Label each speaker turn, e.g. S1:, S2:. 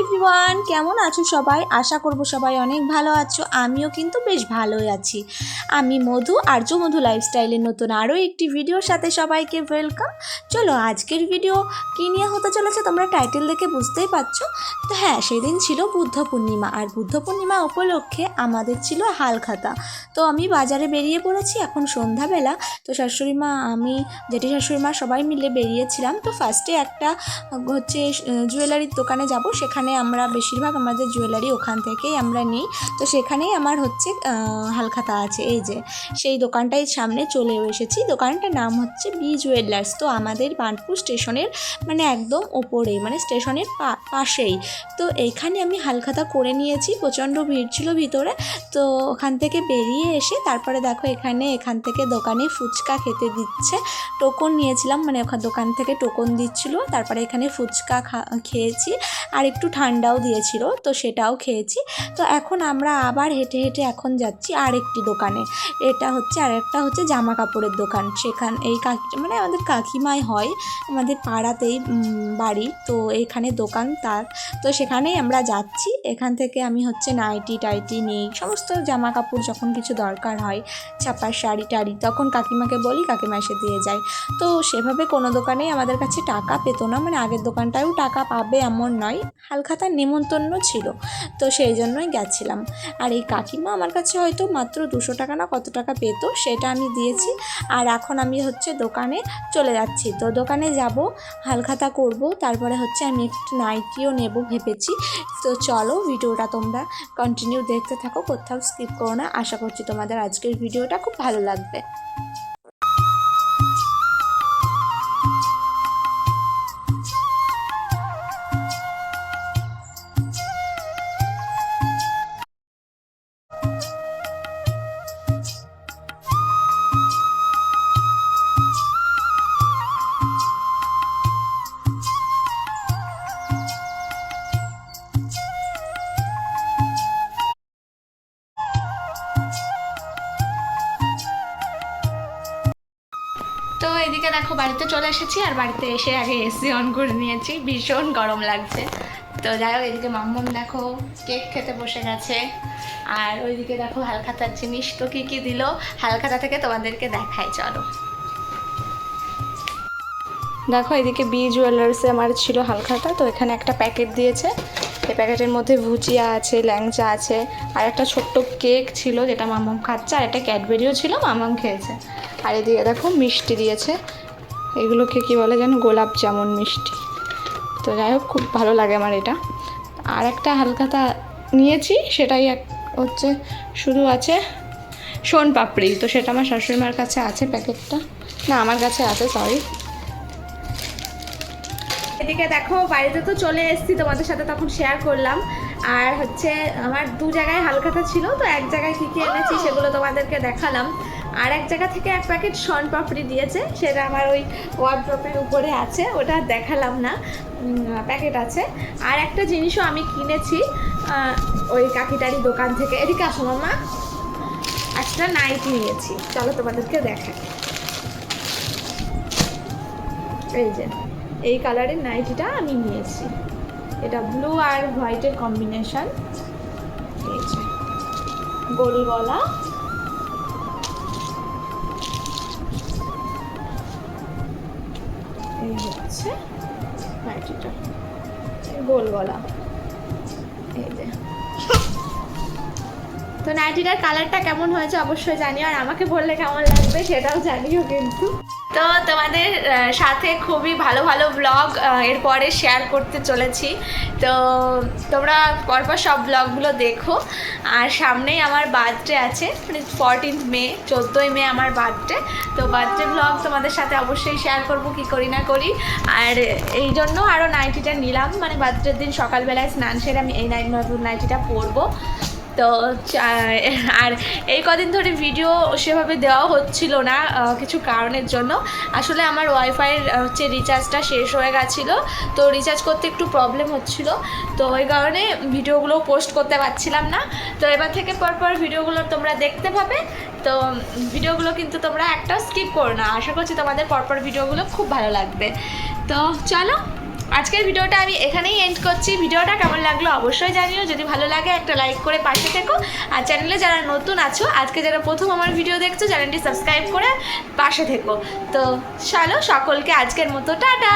S1: Everyone কেমন আছো সবাই? আশা করব সবাই অনেক ভালো আছো। আমিও কিন্তু বেশ ভালোই আছি। আমি মধু আর্য মধু লাইফস্টাইলের নতুন আরও একটি ভিডিওর সাথে সবাইকে ওয়েলকাম চলো, আজকের ভিডিও কী নিয়ে হতে চলেছে তোমরা টাইটেল দেখে বুঝতেই পারছ। তো হ্যাঁ সেদিন ছিল বুদ্ধ পূর্ণিমা আর বুদ্ধ পূর্ণিমা উপলক্ষে আমাদের ছিল হালখাতা। তো আমি বাজারে বেরিয়ে পড়েছি এখন সন্ধ্যাবেলা। তো শাশুড়ি মা, আমি, জেঠি শাশুড়ি মা সবাই মিলে বেরিয়েছিলাম। তো ফার্স্টে একটা, হচ্ছে জুয়েলারির দোকানে যাব। সেখানে আমরা বেশিরভাগ আমাদের জুয়েলারি ওখান থেকেই আমরা নিই। তো সেখানেই আমার হচ্ছে হালখাতা আছে। এই যে, সেই দোকানটাই সামনে চলে এসেছি। দোকানটার নাম হচ্ছে বি জুয়েলার্স তো আমাদের বানপুর স্টেশনের মানে একদম ওপরেই মানে স্টেশনের পাশেই। তো এইখানে আমি হালখাতা করে নিয়েছি। প্রচণ্ড ভিড় ছিল ভিতরে। তো ওখান থেকে বেরিয়ে এসে, তারপরে দেখো এখানে, এখান থেকে দোকানে ফুচকা খেতে দিচ্ছে। টোকন নিয়েছিলাম মানে ওখান দোকান থেকে টোকন দিচ্ছিল। তারপরে এখানে ফুচকা খা- খেয়েছি। আর একটু ঠান্ডাও দিয়েছিল, তো সেটাও খেয়েছি। তো এখন আমরা আবার হেঁটে হেঁটে এখন যাচ্ছি আর একটি দোকানে। এটা হচ্ছে আর একটা হচ্ছে জামা কাপড়ের দোকান। সেখান, এই কাকি মানে আমাদের কাকিমাই হয় আমাদের পাড়াতেই বাড়ি। তো এখানে দোকান তার। তো সেখানেই আমরা যাচ্ছি। এখান থেকে আমি হচ্ছে নাইটি টাইটি নিই। সমস্ত জামা কাপড় যখন কিছু দরকার হয় ছাপার শাড়ি টাড়ি, তখন কাকিমাকে বলি, কাকিমা এসে দিয়ে যায়। তো সেভাবে কোনো দোকানেই আমাদের কাছে টাকা পেতো না। মানে আগের দোকানটায়ও টাকা পাবে এমন নয়। হালখাতার নেমন্তন্ন ছিল। তো সেই জন্যই গেছিলাম। আর এই কাকিমা আমার কাছে হয়তো মাত্র দুশো টাকা না কত টাকা পেতো সেটা আমি দিয়েছি। আর এখন আমি হচ্ছে দোকানে চলে যাচ্ছি। তো দোকানে যাব, হালখাতা করব, তারপরে হচ্ছে আমি একটু নাইটিও নেব ভেবেছি। তো চলো ভিডিওটা তোমরা কন্টিনিউ দেখতে থাকো, কোথাও স্কিপ করো না। আশা করছি তোমাদের আজকের ভিডিওটা খুব ভালো লাগবে। এদিকে দেখো, বাড়িতে চলে এসেছি আর বাড়িতে এসে আগে এসি অন করে নিয়েছি। ভীষণ গরম লাগছে। তো যাই হোক, এদিকে মাম্মম দেখো, কেক খেতে বসে গেছে। আর ওইদিকে দেখো, হালখাতার জিনিস। তো কী কী দিল? হালখাতা থেকে তোমাদেরকে দেখাই, চলো। দেখো, এদিকে বি জুয়েলার্সে আমার ছিল হালখাতা। তো এখানে একটা প্যাকেট দিয়েছে। এই প্যাকেটের মধ্যে ভুজিয়া আছে, ল্যাংচা আছে। আর একটা ছোট্ট কেক ছিল যেটা মামাম খাচ্ছে। আর একটা ক্যাডবেরিও ছিল মামাম খেয়েছে। আর এদিকে দেখো মিষ্টি দিয়েছে। এগুলোকে কি বলে যেন? গোলাপ জামুন মিষ্টি। তো যাই হোক খুব ভালো লাগে আমার এটা। আর একটা হালখাতা নিয়েছি সেটাই এক হচ্ছে শুধু আছে সোন পাপড়ি। তো সেটা আমার শাশুড়িমার কাছে আছে প্যাকেটটা। না আমার কাছে আছে সরি এদিকে দেখো বাড়িতে তো চলে এসেছি তোমাদের সাথে তখন শেয়ার করলাম। আর হচ্ছে আমার দু জায়গায় হালখাতা ছিল তো এক জায়গায় কী কী এনেছি সেগুলো তোমাদেরকে দেখালাম। আর এক জায়গা থেকে এক প্যাকেট শন পাপড়ি দিয়েছে, সেটা আমার ওই ওয়ার্ড্রপের উপরে আছে, ওটা দেখালাম না প্যাকেট আছে। আর একটা জিনিসও আমি কিনেছি ওই কাকিটারি দোকান থেকে। এদিকে আসো মামা। একটা নাইটি নিয়েছি। চলো তোমাদেরকে দেখাই। এই যে, এই কালারের নাইটিটা আমি নিয়েছি। এটা ব্লু আর হোয়াইটের কম্বিনেশন এই যে, গোল গলা। হচ্ছে নাইটিটা গোল গলা। এই যে। তো নাইটিটার কালারটা কেমন হয়েছে অবশ্যই জানিও, আর আমাকে বললে কেমন লাগবে সেটাও জানিও কিন্তু। তো তোমাদের সাথে খুবই ভালো ভালো ব্লগ এরপরে শেয়ার করতে চলেছি। তো তোমরা পরপর সব ব্লগগুলো দেখো। আর সামনেই আমার বার্থডে আছে মানে ফরটিন্থ মে চোদ্দোই মে আমার বার্থডে তো বার্থডে ব্লগ তোমাদের সাথে অবশ্যই শেয়ার করব, কি করি না করি। আর এই জন্য আরও নাইটিটা নিলাম। মানে বার্থডের দিন সকালবেলায় স্নান সেরে আমি এই নাইট নাইটিটা পরবো। তো আর এই কদিন ধরে ভিডিও সেভাবে দেওয়া হচ্ছিল না কিছু কারণের জন্য। আসলে আমার ওয়াইফাইয়ের হচ্ছে রিচার্জটা শেষ হয়ে গেছিল, তো রিচার্জ করতে একটু প্রবলেম হচ্ছিল। তো ওই কারণে ভিডিওগুলো পোস্ট করতে পারছিলাম না। তো এবার থেকে পরপর ভিডিওগুলো তোমরা দেখতে পাবে। তো ভিডিওগুলো কিন্তু তোমরা একটা স্কিপ করো না। আশা করছি তোমাদের পরপর ভিডিওগুলো খুব ভালো লাগবে। তো চলো আজকের ভিডিওটা আমি এখানেই এন্ড করছি। ভিডিওটা কেমন লাগল অবশ্যই জানিও। যদি ভালো লাগে, একটা লাইক করে পাশে থেকো। আর চ্যানেলে যারা নতুন আছো, আজকে যারা প্রথম আমার ভিডিও দেখছ চ্যানেলটি সাবস্ক্রাইব করে পাশে থেকো। তো চলো সকলকে আজকের মতো, টাটা!